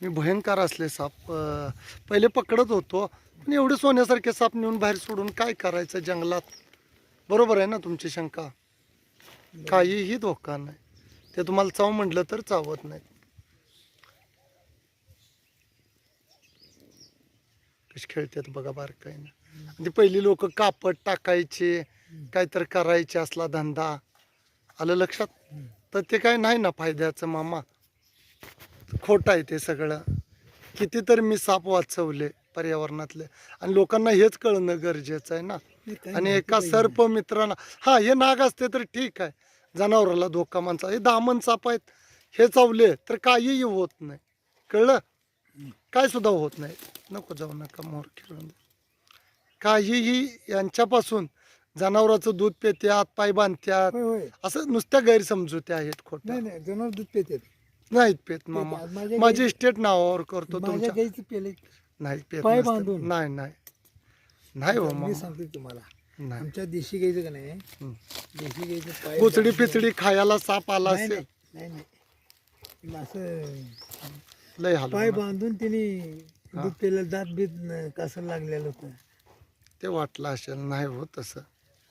मी भयंकर असले साप. पहिले पकडत होतो पण एवढे सोन्यासारखे साप नेऊन बाहेर सोडून काय करायचं जंगलात? बरोबर आहे ना तुमची शंका? काहीही धोका नाही. ते तुम्हाला चाव म्हटलं तर चावत नाही. कशी खेळतात बघा बारकाईनं. आणि ती पहिली लोक कापड टाकायचे काहीतरी करायचे असला धंदा. आलं लक्षात? तर ते काय नाही ना फायद्याचं मामा. खोटं आहे ते सगळं. कितीतरी मी साप वाचवले पर्यावरणातले. आणि लोकांना हेच कळणं गरजेचं आहे ना. आणि एका सर्प मित्रांना हा हे नाग असते तर ठीक आहे. जनावराला धोका माणसा हे दामन साप आहेत. हे चावले तर काहीही होत नाही. कळलं? काय सुद्धा होत नाही. नको जाऊ नका मोर खेळून काहीही यांच्यापासून जनावराचं दूध पेत्यात पाय बांधत्यात. असं नुसत्या गैरसमजुत्या आहेत खोट. नाही नाही जनावर दूध पेतात नाहीत पेत मामा. माझ्या माझी इस्टेट नावावर करतो माझ्या तुमच्या गाईचं पेले नाही पेत पाय नसतं. बांधून. नाही नाही नाही हो मी मामा सांगतो तुम्हाला नाही आमच्या देशी गाईचं का नाही. देशी गाईचं पाय पुचडी बांधून- पिचडी खायला साप आला नाही असेल नाही नाही नाही. असं लय हाल पाय होणार. बांधून तिने हा. दूध पेलं दात बीत कसं लागलेलं होतं ते वाटलं असेल नाही हो तसं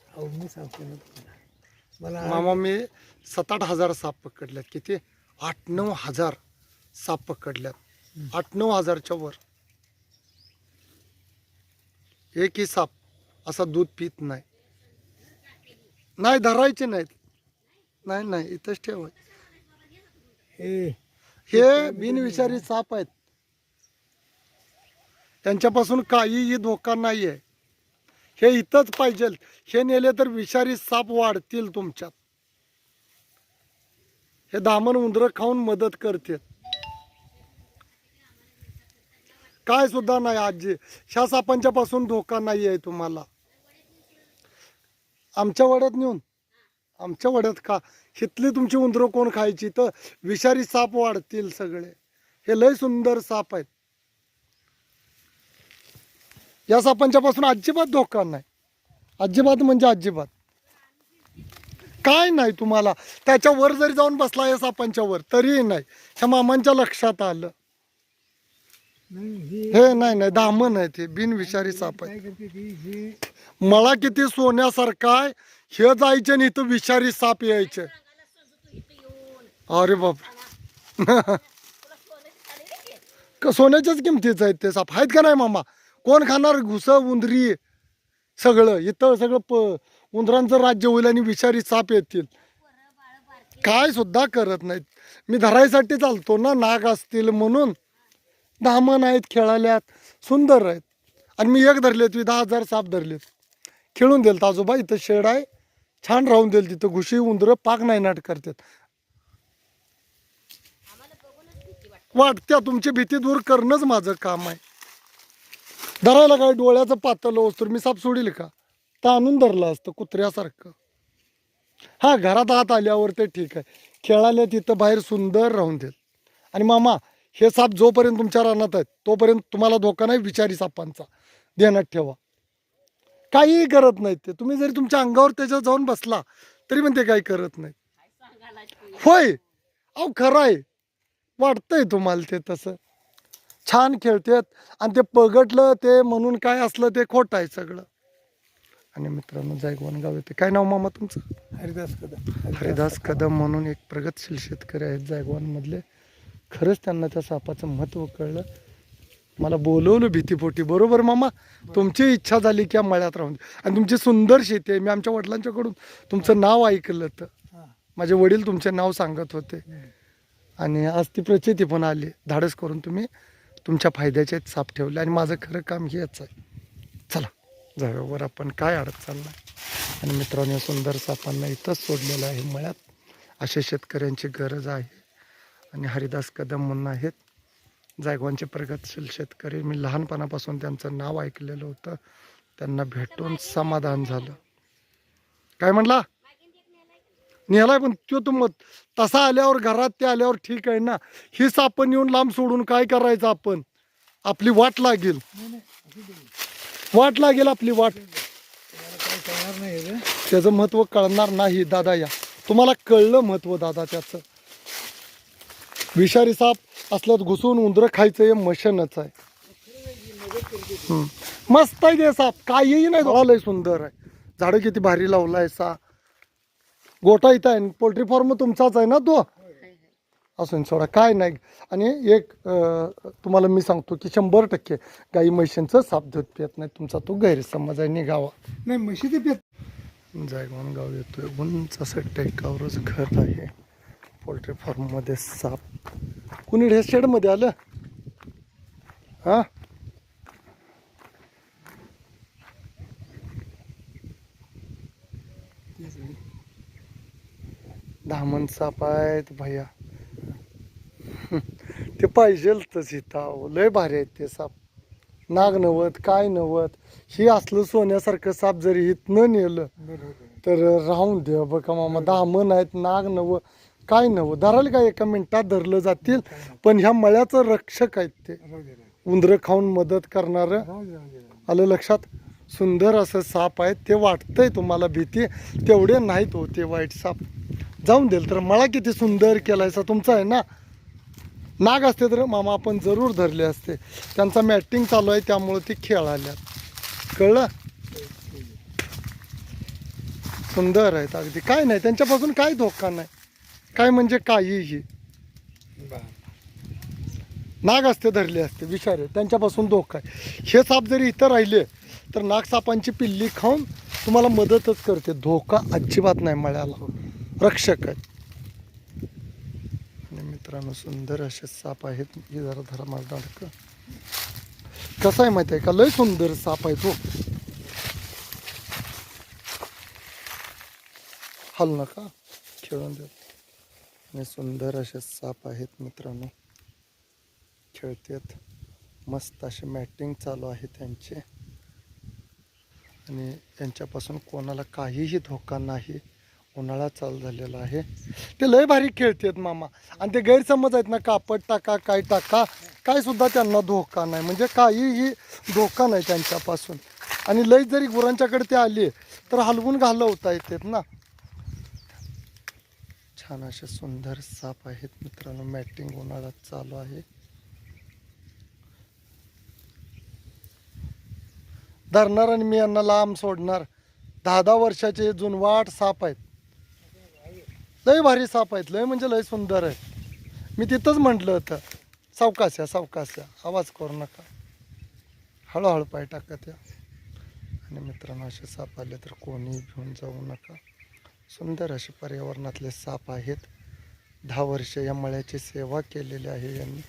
अहो मी सांगतो ना तुम्हाला मला मामा मी सात आठ हजार साप पकडल्यात किती आठ नऊ हजार साप पकडल्यात. आठ नऊ हजारच्या वर. एकही साप असा दूध पित नाही. नाही धरायचे नाहीत. नाही नाही इथंच ठेवाय हे हे बिनविषारी साप आहेत. त्यांच्यापासून काहीही धोका नाही आहे हे इथंच पाहिजे हे नेले तर विषारी साप वाढतील तुमच्यात. हे दामन उंदरं खाऊन मदत करते. काय सुद्धा नाही आजी. ह्या सापांच्या पासून धोका नाही आहे तुम्हाला. आमच्या वड्यात नेऊन. आमच्या वड्यात खा. हिथली तुमची उंदरं कोण खायची? तर विषारी साप वाढतील सगळे. हे लय सुंदर साप आहेत. या सापांच्या पासून अजिबात धोका नाही. अजिबात म्हणजे अजिबात. काय नाही तुम्हाला. त्याच्या वर जरी जाऊन बसला या सापांच्या वर तरीही नाही. ह्या मामांच्या लक्षात आलं. हे नाही नाही दामन आहे ते बिनविषारी साप आहे मला किती सोन्यासारखं आहे हे जायचे नाही तर विषारी साप यायचे. अरे बाप क- सोन्याच्याच किमतीच आहेत ते साप? आहेत का नाही मामा? कोण खाणार? घुस उंदरी सगळं इथं सगळं प उंदरांचं राज्य होईल आणि विषारी साप येतील. काय सुद्धा करत नाहीत. मी धरायसाठी चालतो ना नाग असतील म्हणून. दामन आहेत. खेळाल्यात सुंदर आहेत. आणि मी एक धरलेत मी दहा हजार साप धरलेत खेळून देईल आजोबा इथं शेड आहे. छान राहून देईल तिथं घुशी उंदरं पाक नाही नाट करतात. वाटत्या तुमची भीती दूर करणंच माझं काम आहे. धरायला काय डोळ्याचं पातळ तर मी साप सोडील का? तर आणून धरलं असतं कुत्र्यासारखं. हा घरात आत आल्यावर ते ठीक आहे. खेळाले तिथं बाहेर सुंदर राहून देईल आणि मामा हे साप जोपर्यंत तुमच्या रानात आहेत तोपर्यंत तुम्हाला धोका नाही विचारी सापांचा. ध्यानात ठेवा. काहीही करत नाहीत ते. तुम्ही जरी तुमच्या अंगावर त्याच्यात जाऊन बसला तरी पण ते काही करत नाहीत. होय! अहो खरं आहे वाटतंय तुम्हाला ते तसं. छान खेळतात. आणि ते पगटलं ते म्हणून काय असलं ते खोटं आहे सगळं. आणि मित्रांनो जायगवान गाव येते. काय नाव मामा तुमचं? हरिदास कदम. हरिदास कदम म्हणून एक प्रगतशील शेतकरी आहेत जायगवानमधले. खरंच त्यांना त्या सापाचं महत्त्व कळलं. मला बोलवलं भीतीपोटी. बरोबर मामा? तुमची इच्छा झाली की या मळ्यात राहून. आणि तुमची सुंदर शेती आहे. मी आमच्या वडिलांच्याकडून तुमचं नाव ऐकलं तर. माझे वडील तुमचे नाव सांगत होते. आणि आज ती प्रचिती पण आली. धाडस करून तुम्ही तुमच्या फायद्याचे साप ठेवले. आणि माझं खरं काम हेच आहे. चला. जागेवर आपण काय अडत चाललाय? आणि मित्रांनो सुंदर सापांना इथंच सोडलेलं आहे मळ्यात. अशा शेतकऱ्यांची गरज आहे. आणि हरिदास कदम म्हणून आहेत. जायगवांचे प्रगतशील शेतकरी. मी लहानपणापासून त्यांचं नाव ऐकलेलं होतं. त्यांना भेटून समाधान झालं. काय म्हणला? नेलाय पण तो तुम तसा आल्यावर घरात ते आल्यावर ठीक आहे ना. हीच आपण येऊन लांब सोडून काय करायचं आपण? आपली वाट लागेल. वाट लागेल आपली वाट. कळणार नाही रे त्याचं महत्त्व कळणार नाही दादा या. तुम्हाला कळलं महत्त्व दादा त्याचं. विषारी साप असल्यात घुसून उंदरं खायचं हे मशनच आहे. मस्त आहे ते साप. काहीही नाही लय सुंदर आहे. झाडं किती भारी लावलाय सा. गोटा इथं आहे. पोल्ट्री फार्म तुमचाच आहे ना तो? असून सोडा काय नाही. आणि एक तुम्हाला मी सांगतो की शंभर टक्के गाई म्हशींचं साप दूध पित नाही. तुमचा तो गैरसमज आहे निघावा. नाही म्हशी ते पेत जायगवान गाव येतोय. उंच असं टेकावरच घर आहे. पोल्ट्री फार्ममध्ये साप. कुणी ढे शेडमध्ये आलं? हा? धामण साप आहेत भैया. ते पाहिजेल तस इथं लय भारी आहेत ते साप. नाग नवत काय नवत ही असलं सोन्यासारखं साप जरी इथनं नेलं तर राहून दे बघा मामा. दामन आहेत नाग नव काय नव? धराल का एका मिनिटात? धरलं जातील. पण ह्या मळ्याचं रक्षक आहेत ते. उंदरं खाऊन मदत करणारं. आलं लक्षात? सुंदर असं साप आहेत. ते वाटतंय तुम्हाला भीती. तेवढे नाहीत हो ते वाईट साप. जाऊन देईल. तर मळा किती सुंदर केलायचा तुमचा आहे ना? नाग असते तर मामा आपण जरूर धरले असते. त्यांचा मॅटिंग चालू आहे त्यामुळं ते खेळाल्यात कळलं? सुंदर आहेत अगदी. काय नाही त्यांच्यापासून काय धोका नाही. काय म्हणजे काहीही नाग असते धरले असते. विचारे त्यांच्यापासून धोका आहे. हे साप जरी इथं राहिले तर नाग सापांची पिल्ली खाऊन तुम्हाला मदतच करते. धोका अजिबात नाही मळ्याला. रक्षक आहे मित्रांनो सुंदर असे साप आहेत. हे जरा धरा माझा अडकं कसं आहे माहिती आहे का? लय सुंदर साप आहे तो हो. हल नका. खेळून देत आणि सुंदर असे साप आहेत मित्रांनो. खेळतेत. मस्त असे मॅटिंग चालू आहे त्यांचे. आणि यांच्यापासून कोणाला काहीही धोका नाही. उन्हाळा चालू झालेला आहे. ते लय भारी खेळतात मामा. आणि ते गैरसमज आहेत ना कापड टाका काय टाका काय सुद्धा त्यांना धोका नाही. म्हणजे काहीही धोका नाही त्यांच्यापासून. आणि लय जरी गुरांच्याकडे ते आले तर हलवून घालवता येतात ना. छान असे सुंदर साप आहेत मित्रांनो. मॅटिंग उन्हाळ्यात चालू आहे. धरणार आणि मी यांना लांब सोडणार. दहा दहा वर्षाचे जुनवाट साप आहेत. लय भारी साप आहेत लय म्हणजे लय सुंदर आहेत. मी तिथंच म्हटलं होतं सावकास्या सावकास्या आवाज करू नका. हळूहळू पाय टाका त्या आणि मित्रांनो असे साप आले तर कोणी घेऊन जाऊ नका. सुंदर असे पर्यावरणातले साप आहेत. दहा वर्ष या मळ्याची सेवा केलेली आहे यांनी.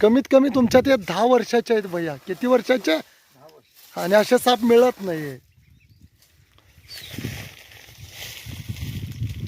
कमीत कमी तुमच्या ते दहा वर्षाचे आहेत भैया. किती वर्षाचे? आणि असे साप मिळत नाहीये.